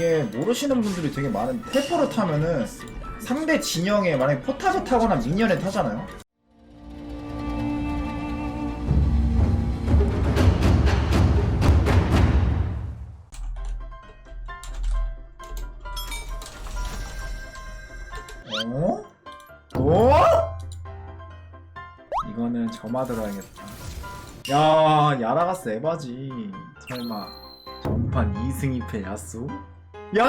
이게 모르시는 분들이 되게 많은 테퍼를 타면은 상대 진영에 만약에 포탑을 타거나 미니언을 타잖아요. 어? 어? 이거는 점화 들어야겠다. 야, 야라가스 에바지. 설마 전판 2승 2패 야수? 야!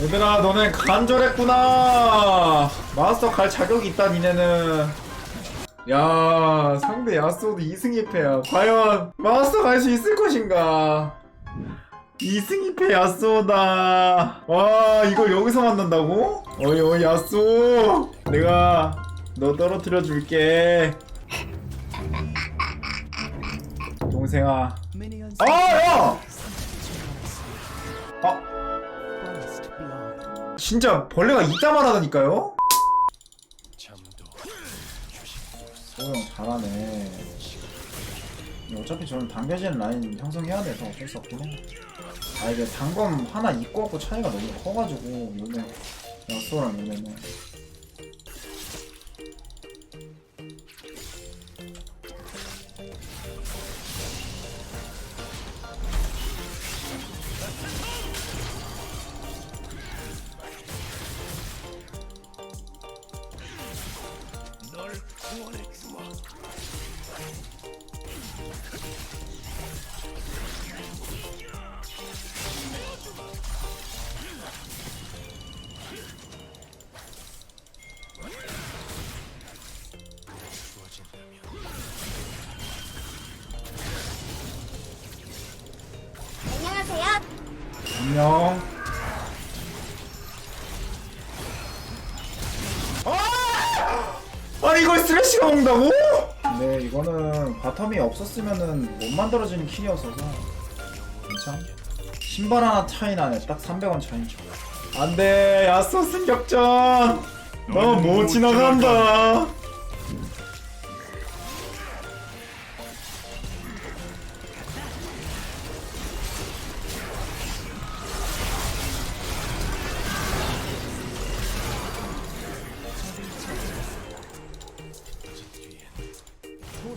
얘들아, 너네 간절했구나. 마스터 갈 자격이 있다, 니네는. 야, 상대 야수도 2승 2패야. 과연 마스터 갈 수 있을 것인가? 2승 2패 야쏘다. 와, 이걸 여기서 만난다고? 어이, 어이, 야쏘. 내가 너 떨어뜨려 줄게. 동생아. 아, 야! 아, 진짜 벌레가 이따만 하다니까요? 오형 잘하네. 어차피 저는 당겨지는 라인 형성해야 돼서 어쩔 수 없긴 해. 아 이게 단검 하나 있고 없고 차이가 너무 커가지고 요네 야쏘랑 요네는 안녕 아! 아니 이걸 스레시가 먹는다고? 네 이거는 바텀이 없었으면은 못 만들어지는 킬이었어서 괜찮? 신발 하나 차이 나네 딱 300원 차이죠 안돼 야쏘 승격전 너못 지나간다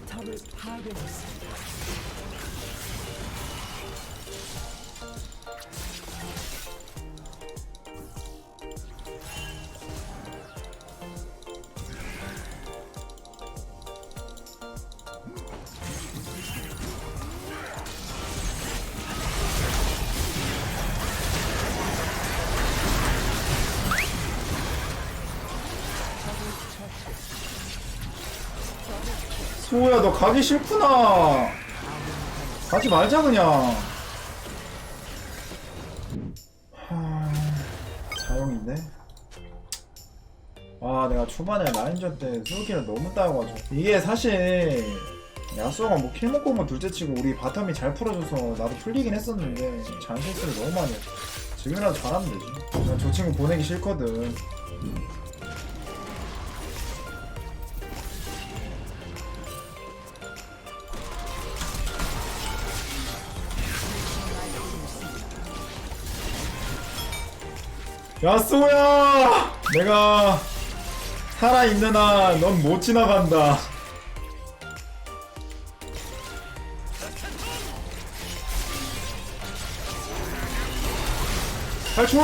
포탑을 파괴했습니다. 수호야 너 가기 싫구나. 가지 말자 그냥. 하... 사용인데? 아 내가 초반에 라인전 때 수호키를 너무 따여가지고. 이게 사실 야수가 뭐 킬 먹고 오면 둘째치고 우리 바텀이 잘 풀어줘서 나도 풀리긴 했었는데 잔실수를 너무 많이 했어. 지금이라도 잘하면 되지. 난 저 친구 보내기 싫거든 야쏘야! 내가 살아있는 한 넌 못 지나간다. 탈출!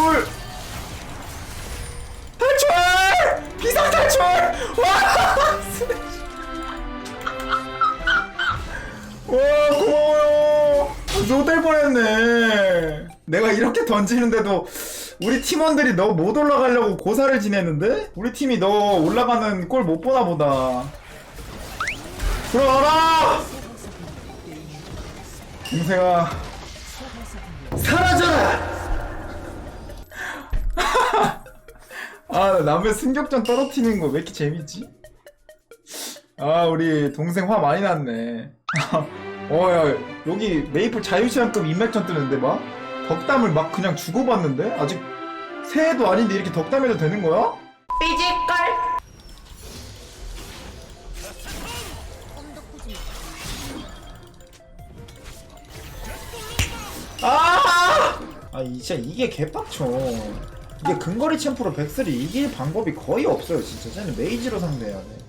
탈출! 비상 탈출! 와! 와 고마워요. 노될 뻔했네. 내가 이렇게 던지는데도 우리 팀원들이 너 못 올라가려고 고사를 지내는데? 우리 팀이 너 올라가는 꼴 못 보나 보다. 들어와라! 동생아, 사라져라! 아, 남의 승격전 떨어뜨리는 거 왜 이렇게 재밌지? 아, 우리 동생 화 많이 났네. 어, 야, 여기 메이플 자유시간급 인맥전 뜨는데 막? 덕담을 막 그냥 주고받는데? 아직 새해도 아닌데 이렇게 덕담해도 되는 거야? 삐질걸. 아! 아 이- 진짜 이게 개빡쳐 이게 근거리 챔프로 백스를 이길 방법이 거의 없어요 진짜 쟤는 메이지로 상대해야 돼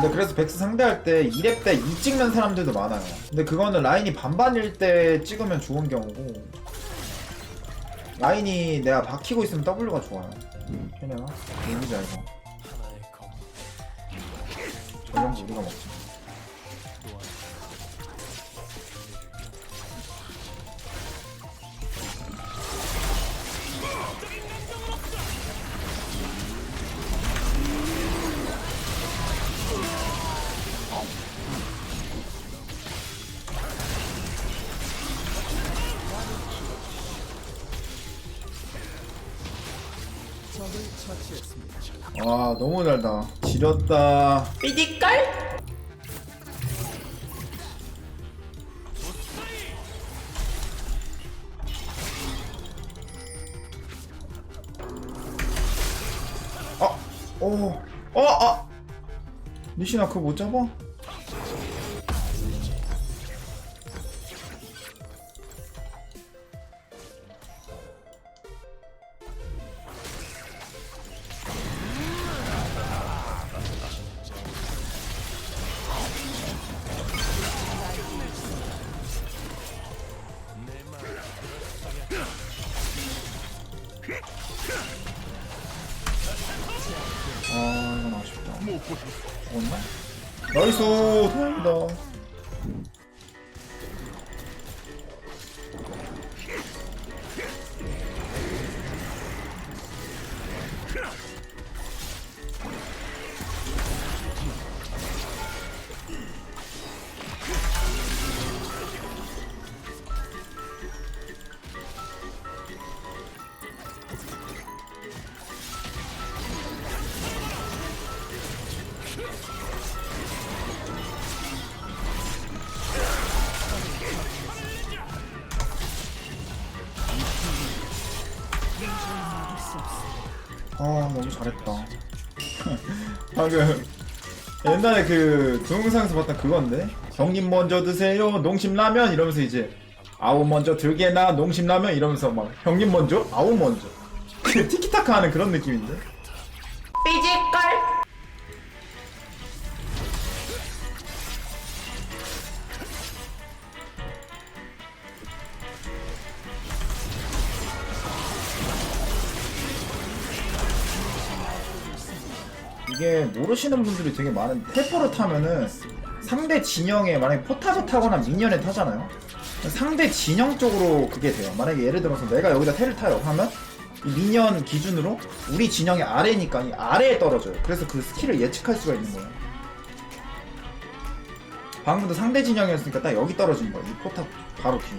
근데 그래서 백스 상대할 때 2렙 때 2 찍는 사람들도 많아요. 근데 그거는 라인이 반반일 때 찍으면 좋은 경우고 라인이 내가 박히고 있으면 W가 좋아요. 걔네가. 뭔지 알고 전령도 우리가 먹지 와 너무 달다 지렸다 삐질걸? 아! 오! 어! 아! 니시나 그거 못 잡아? 아 이건 아쉽다. 죽었나? 나이스! 다행이다 아 너무 잘했다. 방금 옛날에 그 동영상에서 봤던 그건데? 형님 먼저 드세요. 농심라면 이러면서 이제 아우 먼저 들게나 농심라면 이러면서 막 형님 먼저 아우 먼저. 그 티키타카 하는 그런 느낌인데? 삐질 이게 모르시는 분들이 되게 많은데. 테퍼를 타면은 상대 진영에 만약에 포탑을 타거나 미니언을 타잖아요. 상대 진영 쪽으로 그게 돼요. 만약에 예를 들어서 내가 여기다 테를 타요. 하면 이 미니언 기준으로 우리 진영의 아래니까 이 아래에 떨어져요. 그래서 그 스킬을 예측할 수가 있는 거예요. 방금도 상대 진영이었으니까 딱 여기 떨어진 거예요. 이 포탑 바로 뒤에